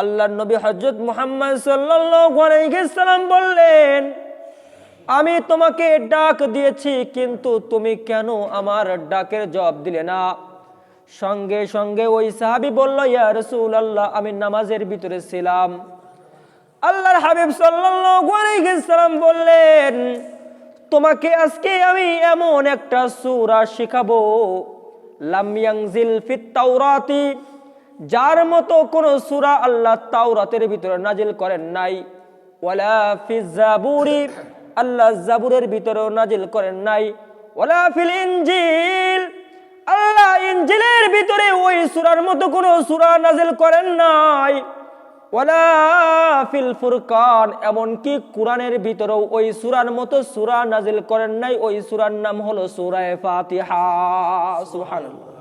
আল্লাহ নবী হজরত মুহাম্মদ সাল্লাম বললেন, আমি তোমাকে ডাক দিয়েছি, কিন্তু তুমি কেন আমার ডাকের জবাব দিলে না? সঙ্গে সঙ্গে ওই সাহাবি বলল, ইয়া রসুল আল্লাহ আমি নামাজের ভিতরে ছিলাম। আল্লাহর হাবিব সাল্লাম বললেন, তোমাকে আজকে আমি এমন একটা সূরা শিখাবো, লাম ইয়ানজিল ফিত যার মতো কোন সুরা আল্লাহ তাওরাতের ভিতরে নাজিল করেন নাই। ওয়ালা ফিজ জাবুরি, আল্লাহ জাবুরের ভিতরেও নাজিল করেন নাই। ওয়ালা ফিল ইনজিল আল্লাহ ইনজিলের ভিতরে ওই সূরার মতো কোন সূরা নাজিল করেন নাই। ওয়ালা ফিল এমনকি কোরআনের ভিতরেও ওই সুরার মতো সুরা নাজিল করেন নাই। ওই সুরার নাম হলো সুরায় ফাতিহা। সুবহানাল্লাহ।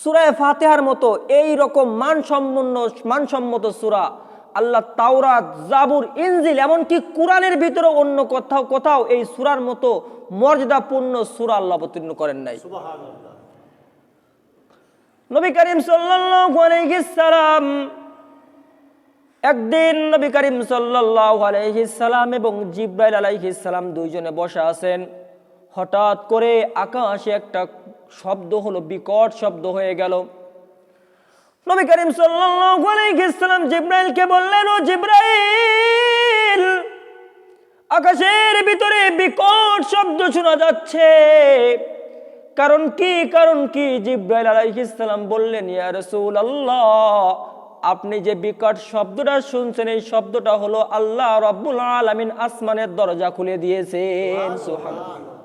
সূরায়ে ফাতিহার মতো এই রকম মানসম্পন্ন মানসম্মত সূরা। আল্লাহ তাওরাত জাবুর ইনজিল এমনকি কোরআনের ভিতরে অন্য কোথাও কোথাও এই সূরার মতো মর্যাদাপূর্ণ সূরা আল্লাহ অবতীর্ণ করেন নাই। নবী করিম সাল্লাম একদিন নবী করিম সাল্লাল্লাহু আলাইহি সাল্লাম এবং জিব্রাইল আলাইহিস সালাম দুইজনে বসে আছেন। হঠাৎ করে আকাশে একটা শব্দ হলো, বিকট শব্দ হয়ে গেল। নবী করিম সাল্লাম জিব্রাইলকে বললেন, ও জিব্রাইল, আকাশের ভিতরে বিকট শব্দ শোনা যাচ্ছে। কারণ কি কারণ কি? জিব্রাইল আলাইহিস সালাম বললেন, ইয়া রাসূলুল্লাহ, আপনি যে বিকট শব্দটা শুনছেন, এই শব্দটা হলো আল্লাহ রাব্বুল আলামিন আসমানের দরজা খুলে দিয়েছেন। সুবহানাল্লাহ।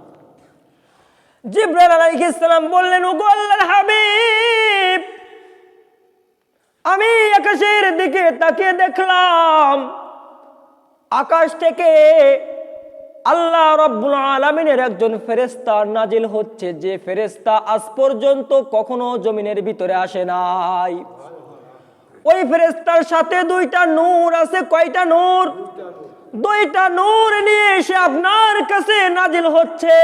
জিব্রাইল বললেন হাবিব, আমি আকাশের দিকে তাকিয়ে দেখলাম, আকাশ থেকে আল্লাহ রব্বুল আলমিনের একজন ফেরেস্তা নাজিল হচ্ছে, যে ফেরেস্তা আজ পর্যন্ত কখনো জমিনের ভিতরে আসে নাই। ওই ফেরেস্তার সাথে দুইটা নূর আছে, কয়টা নূর? দুইটা নূর নিয়ে এসে আপনার কাছে নাজিল হচ্ছে।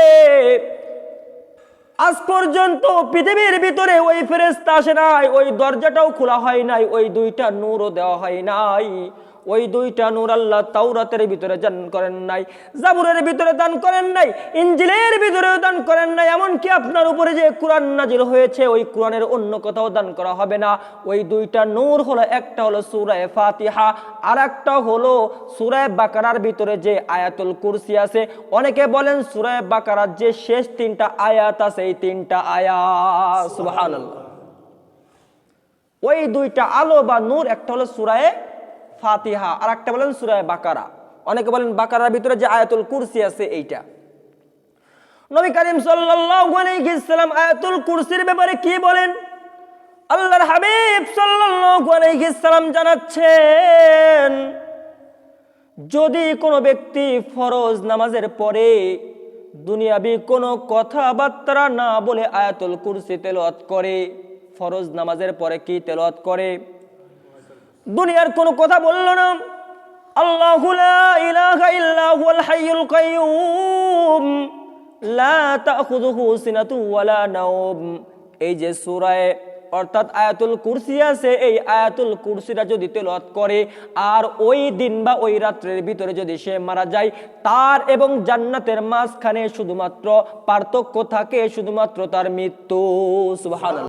আজ পর্যন্ত পৃথিবীর ভিতরে ওই ফেরেস্তা আসে নাই, ওই দরজাটাও খোলা হয় নাই, ওই দুইটা নূরও দেওয়া হয় নাই। ওই দুইটা নূর আল্লাহ তাওরাতের ভিতরে দান করেন নাই, জাবুরের ভিতরে দান করেন নাই ইঞ্জিলের ভিতরেও দান করেন নাই, এমনকি আপনার উপরে যে কোরআন নাজিল হয়েছে, ওই কোরআনের অন্য কোথাও দান করা হবে না। ওই দুইটা নূর হলো, একটা হলো সুরায় ফাতিহা আর একটা হলো সুরায় বাকারার ভিতরে যে আয়াতুল কুরসি আছে। অনেকে বলেন সুরায় বাকারার যে শেষ তিনটা আয়াত আছে, এই তিনটা আয়াত, সুবহানাল্লাহ। ওই দুইটা আলো বা নূর, একটা হলো সুরায় ফাতিহা আর একটা বলেন সুরায় বাকারা। অনেকে বলেন বাকারার ভিতরে যে আয়াতুল কুরসি আছে এইটা। নবী করিম সাল্লাম আয়াতুল কুরসির ব্যাপারে কি বলেন? আল্লাহর হাবিব সাল্লাম জানাচ্ছেন, যদি কোনো ব্যক্তি ফরজ নামাজের পরে দুনিয়াবি কোনো কথাবার্তা না বলে আয়াতুল কুরসি তেলাওয়াত করে, ফরজ নামাজের পরে কি তেলাওয়াত করে? দুনিয়ার কোনো কথা বলল না। আল্লাহ এই যে অর্থাৎ আয়াতুল কুরসি আছে, এই আয়াতুল যদি করে, আর ওই দিন বা ওই রাত্রের ভিতরে যদি সে মারা যায়, তার এবং জান্নাতের মাঝখানে শুধুমাত্র পার্থক্য থাকে, শুধুমাত্র তার মৃত্যু। সুবহানাল্লাহ।